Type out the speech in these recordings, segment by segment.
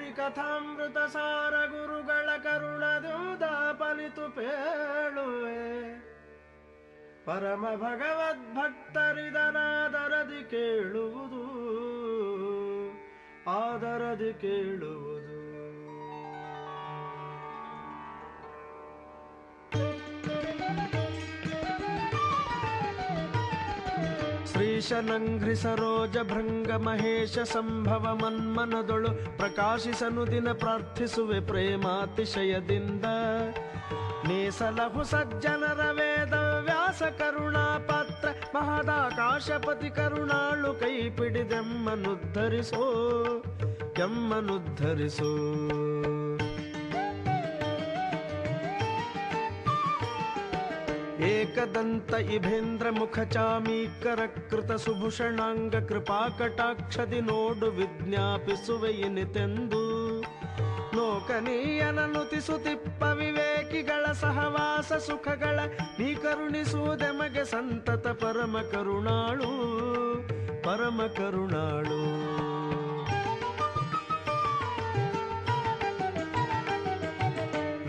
ಹರಿಕಥಾಮೃತ ಸಾರ ಗುರುಗಳ ಕರುಣದೂದ ಪಲಿತು ಪೇಳುವೆ. ಪರಮ ಭಗವದ್ಭಕ್ತರಿದನಾದರದಿ ಕೇಳುವುದು ಆದರದಿ ಕೇಳುವುದು. ಶ್ರೀಶನಂಘ್ರಿ ಸರೋಜ ಭೃಂಗ ಮಹೇಶ ಸಂಭವ ಮನ್ಮನದೊಳು ಪ್ರಕಾಶಿಸನು ದಿನ ಪ್ರಾರ್ಥಿಸುವೆ ಪ್ರೇಮಾತಿಶಯದಿಂದ ಮೀಸಲಹು ಸಜ್ಜನರ ವೇದ ವ್ಯಾಸ ಕರುಣಾ ಪಾತ್ರ ಮಹದಾಕಾಶಪತಿ ಕರುಣಾಳು ಕೈ ಪಿಡಿದೆಮ್ಮನುದ್ಧರಿಸೋ ಕೆಮ್ಮನುದ್ಧರಿಸೋ ಏಕದಂತ ಇಭೇಂದ್ರ ಮುಖ ಚಾಮೀಕರ ಕೃತ ಸುಭೂಷಣಾಂಗ ಕೃಪಾ ಕಟಾಕ್ಷದಿ ನೋಡು ವಿಜ್ಞಾಪಿಸುವೆ ಇನಿತೆಂದು. ಲೋಕನೀಯನ ತಿಸುತಿಪ್ಪ ವಿವೇಕಿಗಳ ಸಹವಾಸ ಸುಖಗಳ, ನೀ ಕರುಣಿಸುವುದೆಮಗೆ ಸಂತತ ಪರಮ ಕರುಣಾಳು ಪರಮ ಕರುಣಾಳು.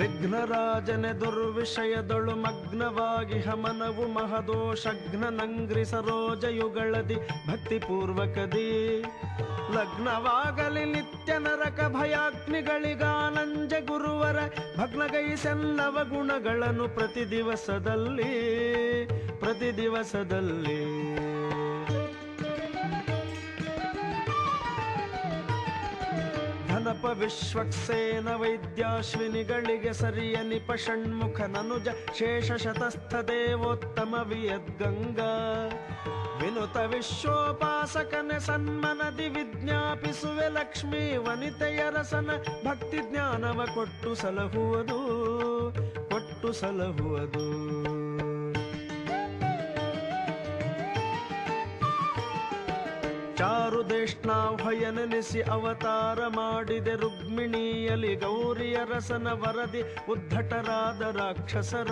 ವಿಘ್ನರಾಜನೆ ದುರ್ವಿಷಯದೊಳು ಮಗ್ನವಾಗಿ ಹಮನವು ಮಹದೋಷಘ್ನ ನಂಗ್ರಿ ಸರೋಜಯುಗಳದಿ ಭಕ್ತಿಪೂರ್ವಕದಿ. ಲಗ್ನವಾಗಲಿ ನಿತ್ಯ ನರಕ ಭಯಾಗ್ನಿಗಳಿಗಾನಂಜ ಗುರುವರ ಭಗ್ನಗೈಸೆಲ್ಲವ ಗುಣಗಳನ್ನು ಪ್ರತಿ ದಿವಸದಲ್ಲಿ ಪ್ರತಿ ದಿವಸದಲ್ಲಿ. ಧನಪ ವಿಶ್ವಕ್ಸೇನ ವೈದ್ಯಾಶ್ವಿನಿಗಳಿಗೆ ಸರಿಯ ನಿಪ ಷಣ್ಮುಖ ನನುಜ ಶೇಷ ಶತಸ್ಥ ದೇವೋತ್ತಮ ವಿಯದ್ಗಂಗಾ ವಿನುತ ವಿಶ್ವೋಪಾಸಕನೆ ಸನ್ಮನದಿ ವಿಜ್ಞಾಪಿಸುವೆ ಲಕ್ಷ್ಮೀ ವನಿತೆಯರಸನ ಭಕ್ತಿ ಜ್ಞಾನವ ಕೊಟ್ಟು ಸಲಹುವುದು ಕೊಟ್ಟು ಸಲಹುವುದು. ಚಾರುದೇಷ್ಣಾಹ್ವಯನೆನಿಸಿ ಅವತಾರ ಮಾಡಿದೆ ರುಕ್ಮಿಣಿಯಲಿ ಗೌರಿಯ ರಸನ ವರದಿ ಉದ್ಧಟರಾದ ರಾಕ್ಷಸರ.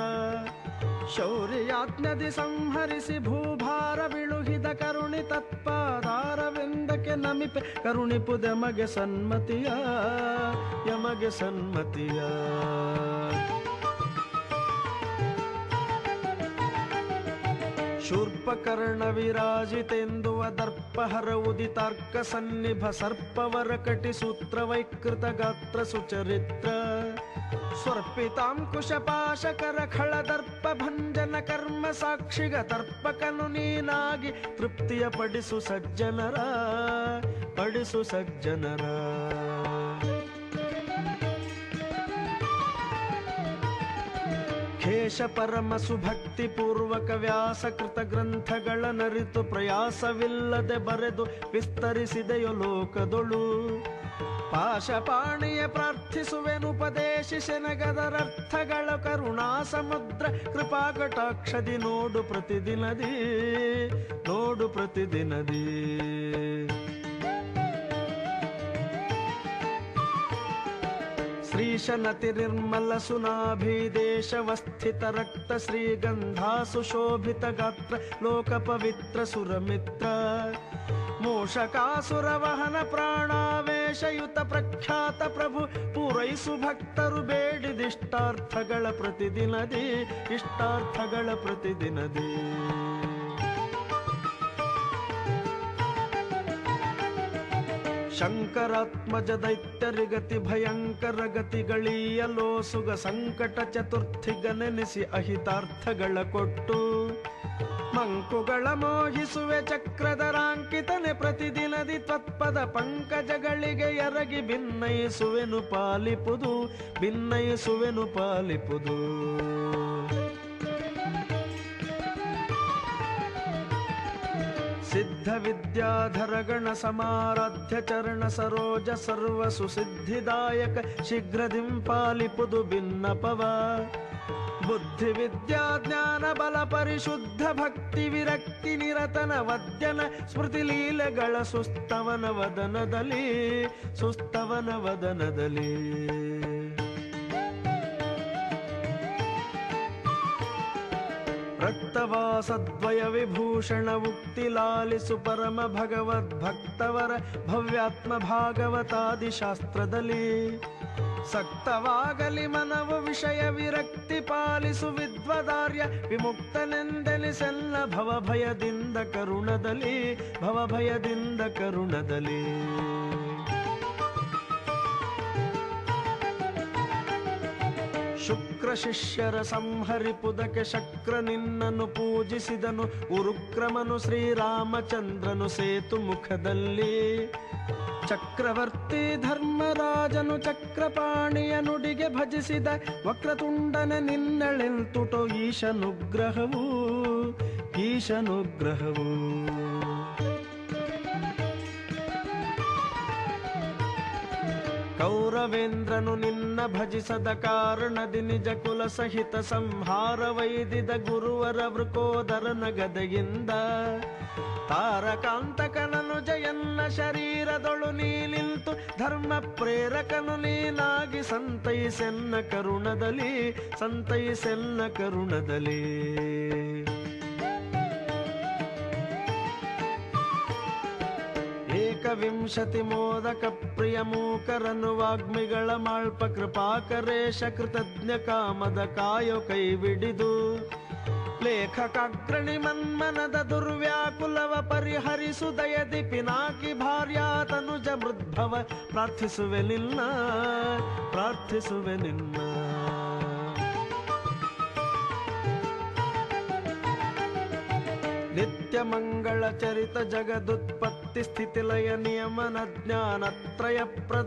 ಶೌರ್ಯಾಜ್ಞದಿ ಸಂಹರಿಸಿ ಭೂಭಾರ ಬಿಳುಹಿದ ಕರುಣಿ ತತ್ಪಾದಾರವೆಂದಕ್ಕೆ ನಮಿಪೆ ಕರುಣಿಪುದೆಮಗೆ ಸನ್ಮತಿಯ, ಯಮಗೆ ಸನ್ಮತಿಯ. ಶೂರ್ಪಕರ್ಣ ವಿರಾಜಿತೆಂದುವ ದರ್ಪಹರ ಉದಿತಾರ್ಕ ಸನ್ನಿಭ ಸರ್ಪವರ ಕಟಿ ಸೂತ್ರ ವೈಕೃತ ಗಾತ್ರ ಸುಚರಿತ್ರ. ಸ್ವರ್ಪಿತಾಂಕುಶ ಪಾಶಕರ ಖಳ ದರ್ಪ ಭಂಜನ ಕರ್ಮ ಸಾಕ್ಷಿಗ ತರ್ಪಕನು ನೀನಾಗಿ ತೃಪ್ತಿಯ ಪಡಿಸು ಸಜ್ಜನರ ಪಡಿಸು ಸಜ್ಜನರ. ಖೇಶ ಪರಮ ಸುಭಕ್ತಿ ಪೂರ್ವಕ ವ್ಯಾಸಕೃತ ಗ್ರಂಥಗಳ ನರಿತು ಪ್ರಯಾಸವಿಲ್ಲದೆ ಬರೆದು ವಿಸ್ತರಿಸಿದೆಯೋ ಲೋಕದೊಳು. ಪಾಶಪಾಣಿಯ ಪ್ರಾರ್ಥಿಸುವೆನುಪದೇಶಿಸೆನಗದರರ್ಥಗಳ ಕರುಣಾ ಸಮುದ್ರ ಕೃಪಾ ಕಟಾಕ್ಷದಿ ನೋಡು ಪ್ರತಿದಿನದಿ ನೋಡು ಪ್ರತಿದಿನದಿ. ನಿರ್ಮಲ ಸುನಾಭಿದೇಶವಸ್ಥಿತ ರಕ್ತ ಶ್ರೀಗಂಧಾ ಸುಶೋಭಿತ ಗಾತ್ರ ಲೋಕ ಪವಿತ್ರ ಸುರಮಿತ್ರ. ಮೋಷಕಾಸುರವಹನ ಪ್ರಾಣಾವೇಶಯುತ ಪ್ರಖ್ಯಾತ ಪ್ರಭು ಪೂರೈಸು ಭಕ್ತರು ಬೇಡಿದಿಷ್ಟಾರ್ಥಗಳ ಪ್ರತಿದಿನದಿ, ಇಷ್ಟಾರ್ಥಗಳ ಪ್ರತಿದಿನದಿ. ಶಂಕರಾತ್ಮಜ ದೈತ್ಯರಿಗತಿ ಭಯಂಕರ ಗತಿಗಳೀಯಲೋ ಸುಗ ಸಂಕಟ ಚತುರ್ಥಿಗ ನೆನೆಸಿ ಅಹಿತಾರ್ಥಗಳ ಕೊಟ್ಟು ಮಂಕುಗಳ ಮೋಹಿಸುವೆ ಚಕ್ರಧರಾಂಕಿತನೆ ಪ್ರತಿದಿನದಿ ತತ್ಪದ ಪಂಕಜಗಳಿಗೆ ಎರಗಿ ಭಿನ್ನಯಿಸುವೆನು ಪಾಲಿಪುದು ಭಿನ್ನಯಿಸುವೆನು ಪಾಲಿಪುದು. ಬುದ್ಧಿ ವಿದ್ಯಾ ಜ್ಞಾನ ಬಲ ಪರಿಶುದ್ಧ ಭಕ್ತಿ ವಿರಕ್ತಿ ನಿರತನ ವದ್ಯನ ಸ್ಮೃತಿ ಲೀಲೆಗಳ ಸುಸ್ತವನ ವದನದಲ್ಲಿ ಸುಸ್ತವನ ವದನದಲ್ಲಿ ರಕ್ತ ಭಕ್ತವಾಸದ್ವಯ ವಿಭೂಷಣ ಉಕ್ತಿ ಲಾಲಿಸು ಪರಮ ಭಗವದ್ಭಕ್ತವರ ಭವ್ಯಾತ್ಮ ಭಾಗವತಾದಿ ಶಾಸ್ತ್ರದಲ್ಲಿ. ಸಕ್ತವಾಗಲಿ ಮನವು ವಿಷಯ ವಿರಕ್ತಿ ಪಾಲಿಸು ವಿದ್ವದಾರ್ಯ ವಿಮುಕ್ತನೆಂದೆನಿಸೆಲ್ಲ ಭವಭಯದಿಂದ ಕರುಣದಲ್ಲಿ ಭವಭಯದಿಂದ ಕರುಣದಲ್ಲಿ. ಶುಕ್ರ ಶಿಷ್ಯರ ಸಂಹರಿಪುದಕ್ಕೆ ಶಕ್ರ ನಿನ್ನನ್ನು ಪೂಜಿಸಿದನು. ಉರುಕ್ರಮನು ಶ್ರೀರಾಮಚಂದ್ರನು ಸೇತು ಮುಖದಲ್ಲಿ. ಚಕ್ರವರ್ತಿ ಧರ್ಮರಾಜನು ಚಕ್ರಪಾಣಿಯ ನುಡಿಗೆ ಭಜಿಸಿದ ವಕ್ರತುಂಡನ ನಿನ್ನಳೆಂತುಟೋ ಈಶನುಗ್ರಹವು ಈಶನುಗ್ರಹವು. ಕೌರವೇಂದ್ರನು ನಿನ್ನ ಭಜಿಸದ ಕಾರಣದಿ ನಿಜ ಕುಲ ಸಹಿತ ಸಂಹಾರ ವೈದಿದ ಗುರುವರ ವೃಕೋದರ ನಗದೆಯಿಂದ. ತಾರಕಾಂತಕನನು ಜಯನ್ನ ಶರೀರದೊಳು ನೀಲಿಂತು, ಧರ್ಮ ಪ್ರೇರಕನು ನೀನಾಗಿ ಸಂತೈಸೆನ್ನ ಕರುಣದಲ್ಲಿ ಸಂತೈಸೆನ್ನ ಕರುಣದಲ್ಲಿ. ಏಕವಿಂಶತಿ ಮೋದಕ ಪ್ರಿಯ ಮೂಕರನು ವಾಗ್ಮಿಗಳ ಮಾಳ್ಪ ಕೃಪಾಕರೇಶ ಕೃತಜ್ಞ ಕಾಮದ ಕಾಯೋ ಕೈಬಿಡಿದು ಲೇಖಕಾಗ್ರಣಿ ಮನ್ಮನದ ದುರ್ವ್ಯಾಕುಲವ ಪರಿಹರಿಸು ದಯದಿ ಪಿನಾಕಿ ಭಾರ್ಯಾತನುಜ ಮೃದ್ಭವ ಪ್ರಾರ್ಥಿಸುವೆ ನಿನ್ನ ಪ್ರಾರ್ಥಿಸುವೆ ನಿನ್ನ.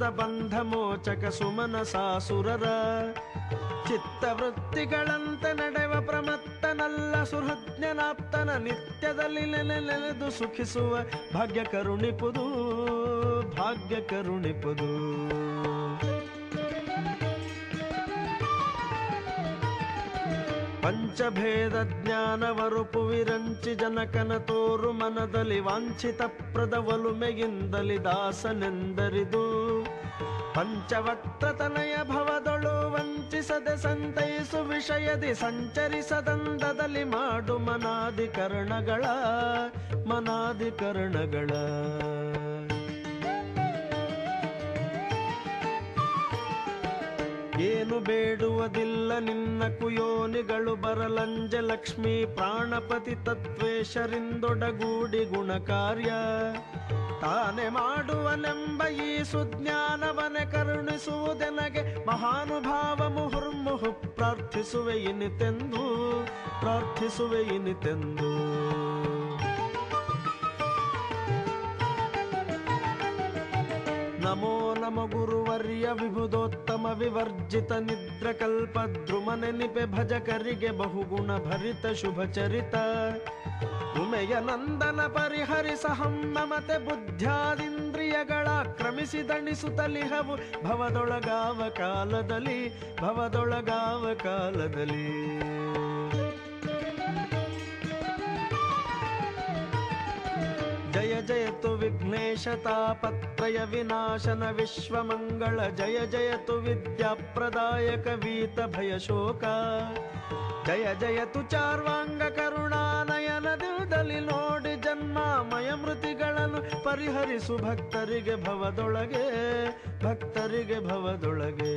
ಬಂಧ ಮೋಚಕ ಸುಮನ ಸಾಸುರರ. ಚಿತ್ತವೃತ್ತಿಗಳಂತೆ ನಡೆವ ಪ್ರಮತ್ತನಲ್ಲ ಸುಹೃಜ್ಞನಾಪ್ತನ ನಿತ್ಯದಲ್ಲಿ ನೆಲೆ ನೆಲೆದು ಸುಖಿಸುವ ಭಾಗ್ಯ ಕರುಣಿಪುದು ಭಾಗ್ಯ ಕರುಣಿಪುದು. ಪಂಚಭೇದ ಜ್ಞಾನವರುಪು ವಿರಂಚಿ ಜನಕನ ತೋರು ಮನದಲ್ಲಿ ವಾಂಛಿತ ಪ್ರದವಲು ಒಲುಮೆಗಿಂದಲಿ ದಾಸನೆಂದರಿದು. ಪಂಚವಕ್ತನಯ ಭವದೊಳು ವಂಚಿಸದೆ ಸಂತೈಸು ವಿಷಯದಿ ಸಂಚರಿಸದಂದದಲ್ಲಿ ಮಾಡು ಮನಾಧಿಕರಣಗಳ ಮನಾಧಿಕರಣಗಳ. ಏನು ಬೇಡುವುದಿಲ್ಲ. ನಿನ್ನ ಕುಯೋನಿಗಳು ಬರಲಂಜ ಲಕ್ಷ್ಮೀ ಪ್ರಾಣಪತಿ ತತ್ವೇಶರಿಂದೊಡಗೂಡಿ ಗುಣಕಾರ್ಯ. ತಾನೆ ಮಾಡುವನೆಂಬ ಈ ಸುಜ್ಞಾನವನೆ ಕರುಣಿಸುವುದೆನಗೆ ಮಹಾನುಭಾವ ಮುಹುರ್ಮುಹು ಪ್ರಾರ್ಥಿಸುವೆ ಇನಿತೆಂದು, ಪ್ರಾರ್ಥಿಸುವೆ ನಮೋ ನಮ ಗುರುವರ್ಯ ವಿಭುದೋತ್ತಮ ವಿವರ್ಜಿತ ನಿದ್ರ ಕಲ್ಪ ದ್ರುಮನೆ ನಿಪೆ ಭಜಕರಿಗೆ ಬಹುಗುಣ ಭರಿತ ಶುಭ ಚರಿತ ಉಮೆಯ ನಂದನ ಪರಿಹರಿಸ ನಮತೆ ಬುದ್ಧ್ಯಾದಿಂದ್ರಿಯಗಳ ಕ್ರಮಿಸಿದಣಿಸುತ್ತಲಿಹವು ಭವದೊಳಗಾವ ಕಾಲದಲ್ಲಿ ಭವದೊಳಗಾವ ಕಾಲದಲ್ಲಿ ಜಯ ಜಯತು ವಿಘ್ನೇಶ ತಾಪತ್ರಯ ವಿನಾಶನ ವಿಶ್ವಮಂಗಳ ಜಯ ಜಯತು ವಿದ್ಯಾಪ್ರದಾಯಕ ವೀತ ಭಯ ಶೋಕ ಜಯ ಜಯತು ಚಾರ್ವಾಂಗ ಕರುಣಾನಯನ ದಿವದಲ್ಲಿ ನೋಡಿ ಜನ್ಮಾಮಯ ಮೃತಿಗಳನ್ನು ಪರಿಹರಿಸು ಭಕ್ತರಿಗೆ ಭವದೊಳಗೆ ಭಕ್ತರಿಗೆ ಭವದೊಳಗೆ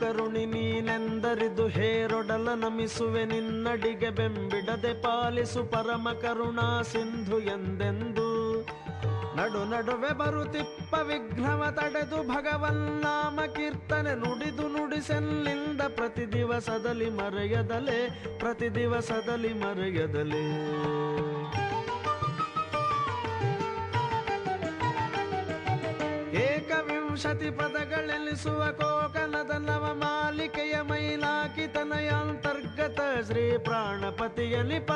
ಕರುಣಿ ನೀನೆಂದರಿದು ಹೇರೊಡಲ ನಮಿಸುವೆ ನಿನ್ನಡಿಗೆ ಬೆಂಬಿಡದೆ ಪಾಲಿಸು ಪರಮ ಕರುಣಾ ಸಿಂಧು ಎಂದೆಂದು. ನಡು ನಡುವೆ ಬರುತಿಪ್ಪ ವಿಘ್ನವ ತಡೆದು ಭಗವನ್ನಾಮ ಕೀರ್ತನೆ ನುಡಿದು ನುಡಿಸೆಲ್ಲಿಂದ ಪ್ರತಿ ದಿವಸದಲ್ಲಿ ಮರೆಯದಲೆ, ಪ್ರತಿ ದಿವಸದಲ್ಲಿ ಮರೆಯದಲೆ. ಏಕವಿಂಶತಿ ಪದಗಳೆನಿಸುವ ನವ ಮಾಲಿಕೆಯ ಮೈಲಾಕಿತನಯಾಂತರ್ಗತ ಶ್ರೀ ಪ್ರಾಣಪತಿಯ ನಿಪ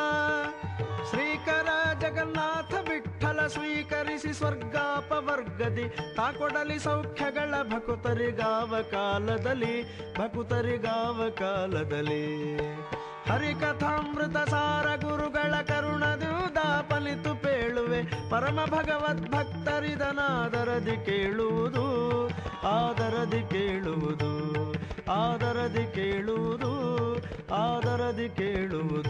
ಶ್ರೀಕರ ಜಗನ್ನಾಥ ವಿಠಲ ಸ್ವೀಕರಿಸಿ ಸ್ವರ್ಗಾಪವರ್ಗದಿ ತಾಕೊಡಲಿ ಸೌಖ್ಯಗಳ ಭಕುತರಿಗಾವ ಕಾಲದಲ್ಲಿ ಭಕುತರಿಗಾವ ಕಾಲದಲ್ಲಿ. ಹರಿಕಥಾಮೃತ ಸಾರ ಗುರುಗಳ ಫಲಿತು ಪೇಳುವೆ. ಪರಮ ಭಗವದ್ ಭಕ್ತರಿದನಾದರದಿ ಕೇಳುವುದು, ಆದರದಿ ಕೇಳುವುದು ಆದರದಿ ಕೇಳುವುದು ಆದರದಿ ಕೇಳುವುದು.